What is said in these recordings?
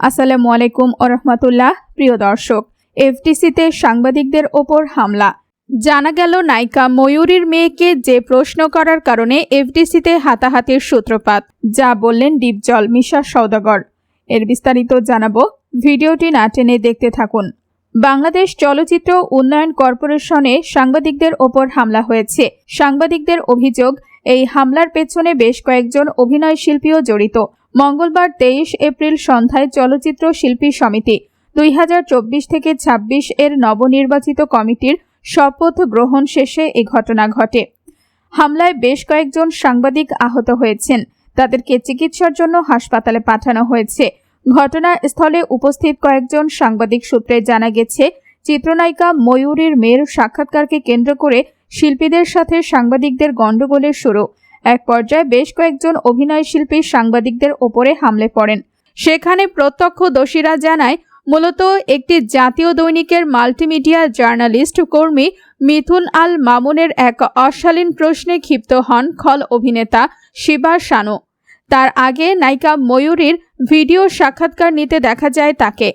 আসসালামু আলাইকুম ওরহমতুল্লাহ প্রিয় দর্শক এফটিসিতে সাংবাদিকদের ওপর হামলা। জানা গেল, নায়িকা ময়ূরীর মেয়েকে যে প্রশ্ন করার কারণে এফডিসিতে হাতাহাতির সূত্রপাত, যা বললেন ডিপজল মিশা সৌদাগর এর বিস্তারিত জানাব, ভিডিওটি না টেনে দেখতে থাকুন। বাংলাদেশ চলচ্চিত্র উন্নয়ন কর্পোরেশনে সাংবাদিকদের ওপর হামলা হয়েছে। সাংবাদিকদের অভিযোগ, এই হামলার পেছনে বেশ কয়েকজন অভিনয় শিল্পীও জড়িত। মঙ্গলবার তেইশ এপ্রিল সন্ধ্যায় চলচ্চিত্র শিল্পী সমিতি দুই হাজার চব্বিশ থেকে ২৬ এর নবনির্বাচিত কমিটির শপথ গ্রহণ শেষে এ ঘটনা ঘটে। হামলায় বেশ কয়েকজন সাংবাদিক আহত হয়েছেন। তাদেরকে চিকিৎসার জন্য হাসপাতালে পাঠানো হয়েছে। ঘটনাস্থলে উপস্থিত কয়েকজন সাংবাদিক সূত্রে জানা গেছে, চিত্রনায়িকা ময়ূরীর মেয়ের সাক্ষাৎকারকে কেন্দ্র করে শিল্পীদের সাথে সাংবাদিকদের গণ্ডগোলের শুরু। এক পর্যায়ে বেশ কয়েকজন অভিনয় শিল্পী সাংবাদিকদের ওপরে হামলে পড়েন। সেখানে প্রত্যক্ষদর্শীরা জানায়, মূলত একটি জাতীয় দৈনিকের মাল্টিমিডিয়া জার্নালিস্ট কর্মী মিথুন আল মামুনের এক অশালীন প্রশ্নে ক্ষিপ্ত হন খল অভিনেতা শিবা শানু তার আগে নায়িকা ময়ূরীর ভিডিও সাক্ষাৎকার নিতে দেখা যায় তাকে।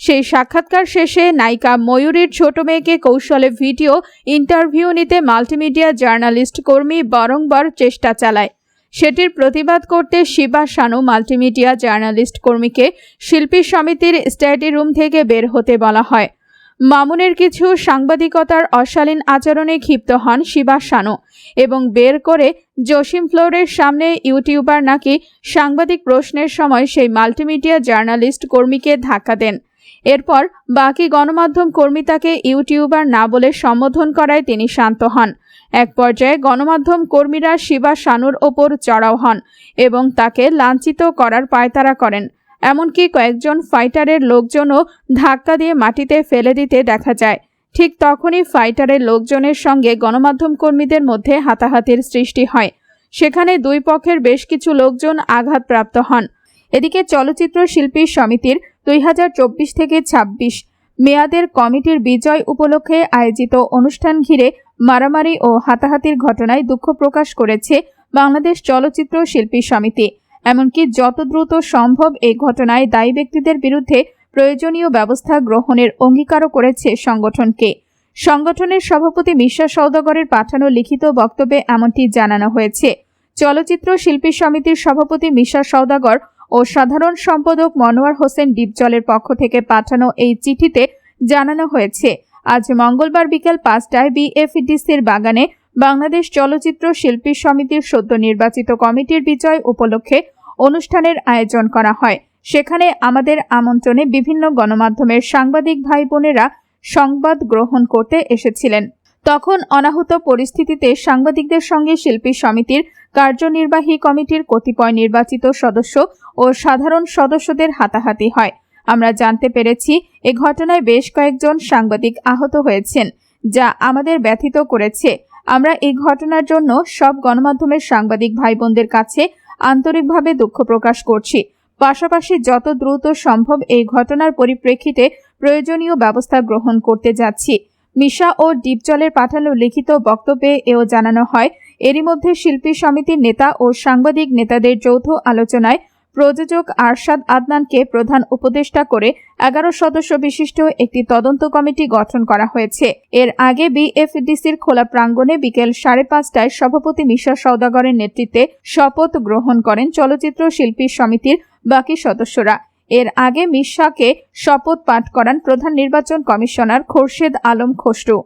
সেই সাক্ষাৎকার শেষে নায়িকা ময়ূরীর ছোট মেয়েকে কৌশলে ভিডিও, ইন্টারভিউ নিতে মাল্টিমিডিয়া জার্নালিস্ট কর্মী বারংবার চেষ্টা চালায়। সেটির প্রতিবাদ করতে শিবা শানু মাল্টিমিডিয়া জার্নালিস্ট কর্মীকে শিল্পী সমিতির স্টাডি রুম থেকে বের হতে বলা হয়। মামুনের কিছু সাংবাদিকতার অশালীন আচরণে ক্ষিপ্ত হন শিবা শানু এবং বের করে জসিম ফ্লোরের সামনে ইউটিউবার নাকি সাংবাদিক প্রশ্নের সময় সেই মাল্টিমিডিয়া জার্নালিস্ট কর্মীকে ধাক্কা দেন। এরপর বাকি গণমাধ্যম কর্মী তাকে ইউটিউবার না বলে সম্বোধন করায় তিনি শান্ত হন। এক পর্যায়ে গণমাধ্যম কর্মীরা শিবা শানুর ওপর চড়াও হন এবং তাকে লাঞ্ছিত করার পায়তারা করেন। এমনকি কয়েকজন ফাইটারের লোকজনও ধাক্কা দিয়ে মাটিতে ফেলে দিতে দেখা যায়। ঠিক তখনই ফাইটারের লোকজনের সঙ্গে গণমাধ্যম কর্মীদের মধ্যে হাতাহাতির সৃষ্টি হয়। সেখানে দুই পক্ষের বেশ কিছু লোকজন আঘাতপ্রাপ্ত হন। এদিকে চলচ্চিত্র শিল্পী সমিতির দুই হাজার চব্বিশ থেকে ২৬ মেয়াদের কমিটির বিজয় উপলক্ষে আয়োজিত অনুষ্ঠান ঘিরে মারামারি ও হাতাহাতির ঘটনায় দুঃখ প্রকাশ করেছে বাংলাদেশ চলচ্চিত্র শিল্পী সমিতি। এমনকি যত দ্রুত সম্ভব এই ঘটনায় দায়ী ব্যক্তিদের বিরুদ্ধে প্রয়োজনীয় ব্যবস্থা গ্রহণের অঙ্গীকারও করেছে সংগঠনকে। সংগঠনের সভাপতি মিশা সৌদাগরের পাঠানো লিখিত বক্তব্যে এমনটি জানানো হয়েছে। চলচ্চিত্র শিল্পী সমিতির সভাপতি মিশা সৌদাগর ও সাধারণ সম্পাদক মনোয়ার হোসেন ডিপজলের পক্ষ থেকে পাঠানো এই চিঠিতে জানানো হয়েছে, আজ মঙ্গলবার বিকেল পাঁচটায় বিএফডিসির বাগানে বাংলাদেশ চলচ্চিত্র শিল্পী সমিতির সদ্য নির্বাচিত কমিটির বিজয় উপলক্ষে অনুষ্ঠানের আয়োজন করা হয়। সেখানে আমাদের আমন্ত্রণে বিভিন্ন গণমাধ্যমের সাংবাদিক ভাই বোনেরা সংবাদ গ্রহণ করতে এসেছিলেন। তখন অনাহুত পরিস্থিতিতে সাংবাদিকদের সঙ্গে শিল্পী সমিতির কার্যনির্বাহী কমিটির কতিপয় নির্বাচিত সদস্য ও সাধারণ সদস্যদের হাতাহাতি হয়। আমরা জানতে পেরেছি, এ ঘটনায় বেশ কয়েকজন সাংবাদিক আহত হয়েছেন, যা আমাদের ব্যথিত করেছে। আমরা এই ঘটনার জন্য সব গণমাধ্যমের সাংবাদিক ভাই বোনদের কাছে আন্তরিকভাবে দুঃখ প্রকাশ করছি। পাশাপাশি যত দ্রুত সম্ভব এই ঘটনার পরিপ্রেক্ষিতে প্রয়োজনীয় ব্যবস্থা গ্রহণ করতে যাচ্ছি। মিশা ও ডিপজলের পাঠানো লিখিত বক্তব্যে এও জানানো হয়, এরই মধ্যে শিল্পী সমিতির নেতা ও সাংবাদিক নেতাদের যৌথ আলোচনায় প্রযোজক আরশাদ আদনানকে প্রধান উপদেষ্টা করে এগারো সদস্য বিশিষ্ট একটি তদন্ত কমিটি গঠন করা হয়েছে। এর আগে বিএফডিসির খোলা প্রাঙ্গণে বিকেল সাড়ে পাঁচটায় সভাপতি মিশা সৌদাগরের নেতৃত্বে শপথ গ্রহণ করেন চলচ্চিত্র শিল্পী সমিতির বাকি সদস্যরা। এর আগে মিশাকে শপথ পাঠ করান প্রধান নির্বাচন কমিশনার খোরশেদ আলম খসরু।